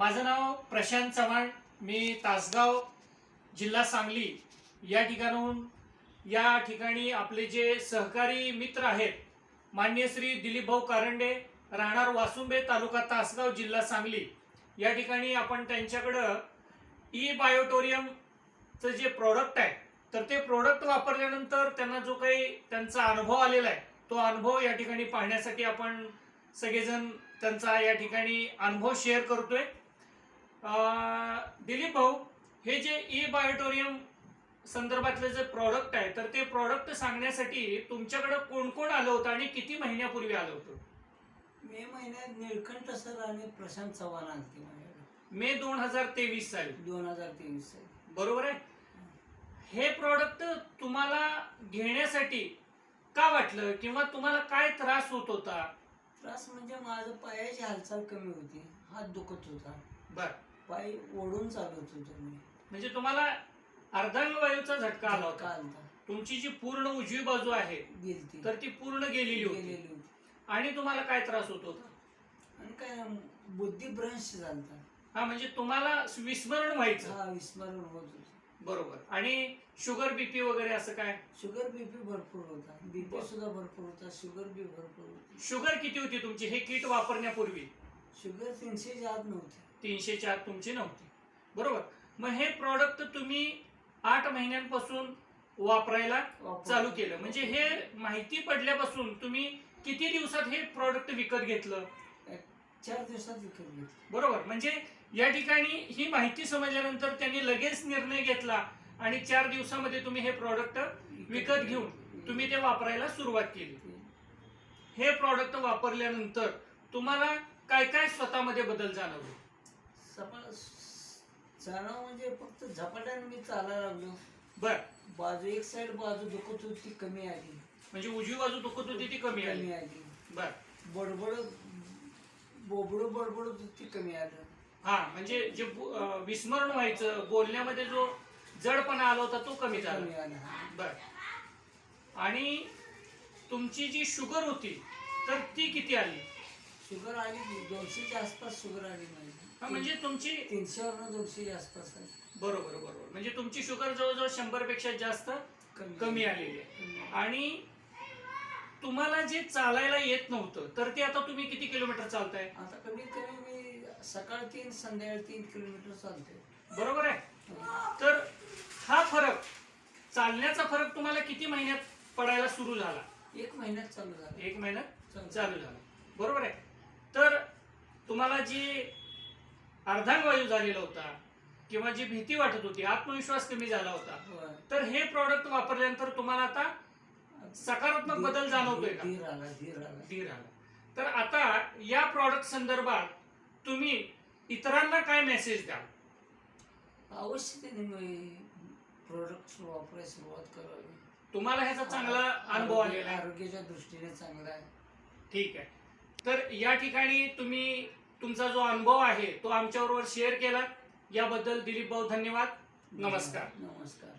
माझं नाव प्रशांत चव्हाण. मी तासगाव जिल्हा सांगली या ठिकाणाहून या ठिकाणी आपले जे सहकारी मित्र आहेत मान्य श्री दिलीप भाऊ कारंडे राहणार वासुंबे तालुका तासगाव जिल्हा सांगली. या ठिकाणी आपण त्यांच्याकडं ई बायोटोरियमचं जे प्रोडक्ट आहे तर ते प्रोडक्ट वापरल्यानंतर त्यांना जो काही त्यांचा अनुभव आलेला आहे तो अनुभव या ठिकाणी पाहण्यासाठी आपण सगळेजण त्यांचा या ठिकाणी अनुभव शेअर करतोय. दिलीप भाऊ हे जे ई बायोटोरियम संदर्भातलं जे प्रॉडक्ट आहे तर ते प्रॉडक्ट सांगण्यासाठी तुमच्याकडे कोण कोण आलं होतं आणि किती महिन्यापूर्वी आलं होतं? मे महिन्यात निळकंठ सर आणि प्रशांत चव्हाण आलते मे दोन हजार तेवीस साली. दोन हजार तेवीस साली. बरोबर आहे? हे प्रॉडक्ट तुम्हाला घेण्यासाठी का वाटलं किंवा तुम्हाला काय त्रास होत होता? त्रास म्हणजे माझं पायाची हालचाल कमी होती. हात दुखत होता. बर. पाय ओढून चालत होतो मी. म्हणजे तुम्हाला अर्धांगवायूचा झटका आला होता. आलता तुमची जी पूर्ण उजवी बाजू आहे गेलती. तर ती पूर्ण गेलेली होती. गेलेली होती. आणि तुम्हाला काय त्रास होत होता? आणि काय बुद्धिभ्रंश झालता. हा म्हणजे तुम्हाला विस्मरण व्हायचं. हा विस्मरण होत होतं. बरोबर. आणि शुगर बीपी वगैरे असं काय? शुगर बीपी भरपूर होता. बीपी. सुद्धा भरपूर होता. शुगर बी भरपूर होती. शुगर किती होती तुमची? हे किट वापरण्यापूर्वी. शुगर तीनशे आत नव्हती. तीनशे चार तुमची नव्हती. बरोबर? मग हे प्रॉडक्ट तुम्ही आठ महिन्यांपासून वापरायला वापर- चालू केलं. म्हणजे हे माहिती पडल्यापासून तुम्ही किती दिवसात हे प्रॉडक्ट विकत घेतलं? चार दिवसात विकत घेतली. बरोबर? म्हणजे या ठिकाणी ही माहिती समजल्यानंतर त्यांनी लगेच निर्णय घेतला आणि चार दिवसामध्ये तुम्ही हे प्रॉडक्ट विकत घेऊन तुम्ही ते वापरायला सुरुवात केली. हे प्रॉडक्ट वापरल्यानंतर तुम्हाला काय काय स्वतःमध्ये बदल जाणवले? सपा जाणं म्हणजे फक्त झपाट्याने मी चालायला लागलो. बर. बाजू एक साइड बाजू दुखत होती ती कमी आली. म्हणजे उजवी बाजू दुखत होती ती कमी आली. कमी आली. बर. बडबड बोबड बडबड होती ती कमी आलं. हा म्हणजे जे बु- अं, विस्मरण व्हायचं बोलण्यामध्ये जो जडपणा आला होता तो कमी झाला. कमी आलं. हा. बर. आणि तुमची जी शुगर होती तर ती किती आली? शुगर आली की दोनशेच्या आसपास शुगर आली माझी. म्हणजे तुमची तीनशेवरनं दोनशेच्या आसपास बरोबर बरोबर. म्हणजे तुमची शुगर जवळजवळ शंभरपेक्षा जास्त कमी आलेली आहे. आणि तुम्हाला जे चालायला येत नव्हतं तर ते आता तुम्ही किती किलोमीटर चालताय? आता कमीत कमी मी सकाळ तीन संध्याकाळी तीन किलोमीटर चालते बरोबर आहे. तर हा फरक चालण्याचा फरक तुम्हाला किती महिन्यात पडायला सुरू झाला? एक महिन्यात चालू झालं. एक महिन्यात चालू झाला. बरोबर आहे. तर तुम्हाला जी अर्धांगवायू झालेला होता किंवा जी भीती वाटत होती आत्मविश्वास कमी झाला होता. तर हे प्रॉडक्ट वापरल्यानंतर तुम्हाला आता सकारात्मक बदल जाणवतोय का? तर आता या प्रॉडक्ट संदर्भात तुम्ही इतरांना काय मेसेज द्याल? अवश्य प्रोडक्ट वापरायला सुरुवात करावी. तुम्हाला ह्याचा चांगला अनुभव आलेला आरोग्याच्या दृष्टीने चांगला आहे. ठीक आहे. तर या ठिकाणी तुम्ही तुमचा जो अनुभव आहे तो आमच्याबरोबर शेअर केला. याबद्दल दिलीप भाऊ धन्यवाद. नमस्कार. नमस्कार.